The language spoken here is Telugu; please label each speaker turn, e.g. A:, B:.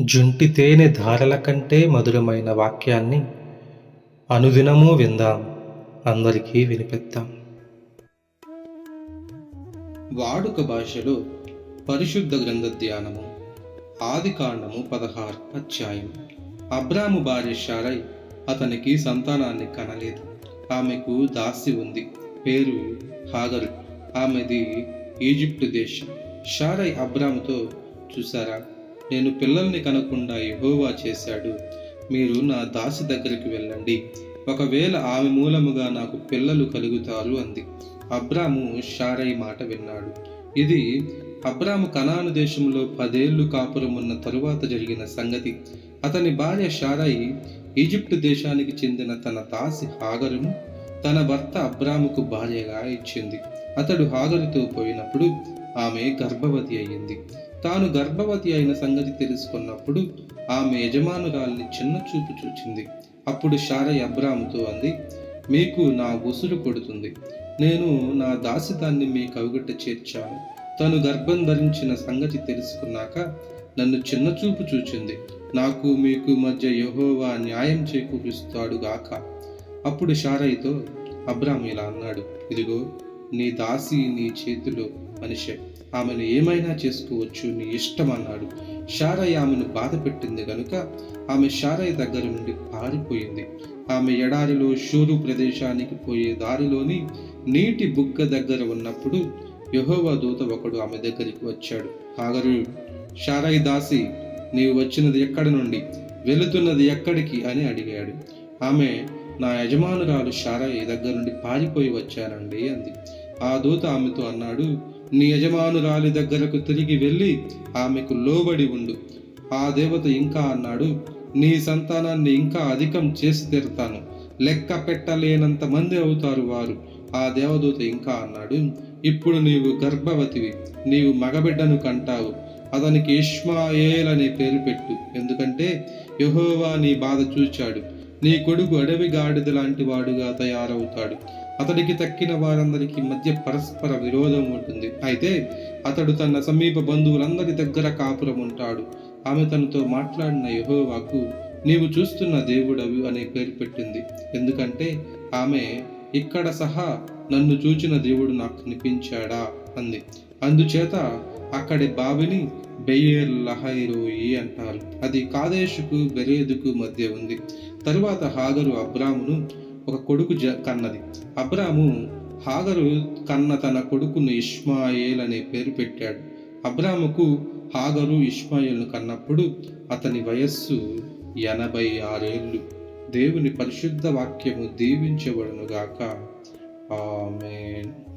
A: జుంటి తేనె ధారల కంటే మధురమైన వాక్యాన్ని అనుదినము విందాం. అందరికీ వినిపిద్దాం. వాడుక భాషలో పరిశుద్ధ గ్రంథ ధ్యానము. ఆది కాండము పదహారు అధ్యాయం. అబ్రాము భార్య షారై అతనికి సంతానాన్ని కనలేదు. ఆమెకు దాసి ఉంది. పేరు హాగరు. ఆమెది ఈజిప్టు దేశం. షారై అబ్రాముతో చూసారా నేను పిల్లల్ని కనకుండా యహోవా చేశాడు. మీరు నా దాసి దగ్గరికి వెళ్ళండి. ఒకవేళ ఆమె మూలముగా నాకు పిల్లలు కలుగుతారు అంది. అబ్రాము షారై మాట విన్నాడు. ఇది అబ్రాము కనాను దేశంలో పదేళ్ళు కాపురం ఉన్న తరువాత జరిగిన సంగతి. అతని భార్య షారై ఈజిప్టు దేశానికి చెందిన తన దాసి హాగరును తన భర్త అబ్రాముకు భార్యగా ఇచ్చింది. అతడు హాగరుతో పోయినప్పుడు ఆమె గర్భవతి అయ్యింది. తాను గర్భవతి అయిన సంగతి తెలుసుకున్నప్పుడు ఆమె యజమానురాల్ని చిన్న చూపు చూచింది. అప్పుడు షారై అబ్రాహ్తో అంది మీకు నా ఉసురు కొడుతుంది. నేను నా దాసితాన్ని మీ కవిగట్ట చేర్చాను. తను గర్భం ధరించిన సంగతి తెలుసుకున్నాక నన్ను చిన్న చూపు చూచింది. నాకు మీకు మధ్య యహోవా న్యాయం చేకూరుస్తాడు గాక. అప్పుడు షారైతో అబ్రామ్ ఇలా అన్నాడు ఇదిగో నీ దాసి నీ చేతిలో మనిషి. ఆమెను ఏమైనా చేసుకోవచ్చు నీ ఇష్టం అన్నాడు. షారయ్య ఆమెను బాధ పెట్టింది గనుక ఆమె షారయ్య దగ్గర నుండి పారిపోయింది. ఆమె ఎడారిలో షూరు ప్రదేశానికి పోయే దారిలోని నీటి బుగ్గ దగ్గర ఉన్నప్పుడు యెహోవా దూత ఒకడు ఆమె దగ్గరికి వచ్చాడు. హాగరు షారయ్య దాసి నీవు వచ్చినది ఎక్కడి నుండి? వెళుతున్నది ఎక్కడికి? అని అడిగాడు. ఆమె నా యజమానురాలు షారయ్య దగ్గర నుండి పారిపోయి వచ్చానండి అంది. ఆ దూత ఆమెతో అన్నాడు నీ యజమానురాలి దగ్గరకు తిరిగి వెళ్ళి ఆమెకు లోబడి ఉండు. ఆ దేవత ఇంకా అన్నాడు నీ సంతానాన్ని ఇంకా అధికం చేసి తీరుతాను. లెక్క పెట్టలేనంత మంది అవుతారు వారు. ఆ దేవదూత ఇంకా అన్నాడు ఇప్పుడు నీవు గర్భవతివి. నీవు మగబిడ్డను కంటావు. అతనికి ఇష్మాయేల్ అనే పేరు పెట్టు. ఎందుకంటే యహోవా నీ బాధ చూచాడు. నీ కొడుకు అడవి గాడిద లాంటి వాడుగా తయారవుతాడు. అతడికి తక్కిన వారందరికీ మధ్య పరస్పర విరోధం ఉంటుంది. అయితే అతడు తన సమీప బంధువులందరి దగ్గర కాపురం ఉంటాడు ఆమె తనతో మాట్లాడిన యహోవాకు నీవు చూస్తున్న దేవుడవి అనే పేరు పెట్టింది. ఎందుకంటే ఆమె ఇక్కడ సహా నన్ను చూచిన దేవుడు నాకు కనిపించాడా? అంది అందుచేత అక్కడి బావిని బెయ్యేర్ లహైరోయి అంటారు. అది కాదేశుకు బెరేదుకు మధ్య ఉంది. తరువాత హాగరు అబ్రామును ఒక కొడుకు జ కన్నది. అబ్రాము హాగరు కన్న తన కొడుకును ఇష్మాయేల్ అనే పేరు పెట్టాడు. అబ్రాముకు హాగరు ఇష్మాయేల్ను కన్నప్పుడు అతని వయస్సు ఎనభై ఆరేళ్ళు. దేవుని పరిశుద్ధ వాక్యము దీవించబడునుగాక. ఆమెన్.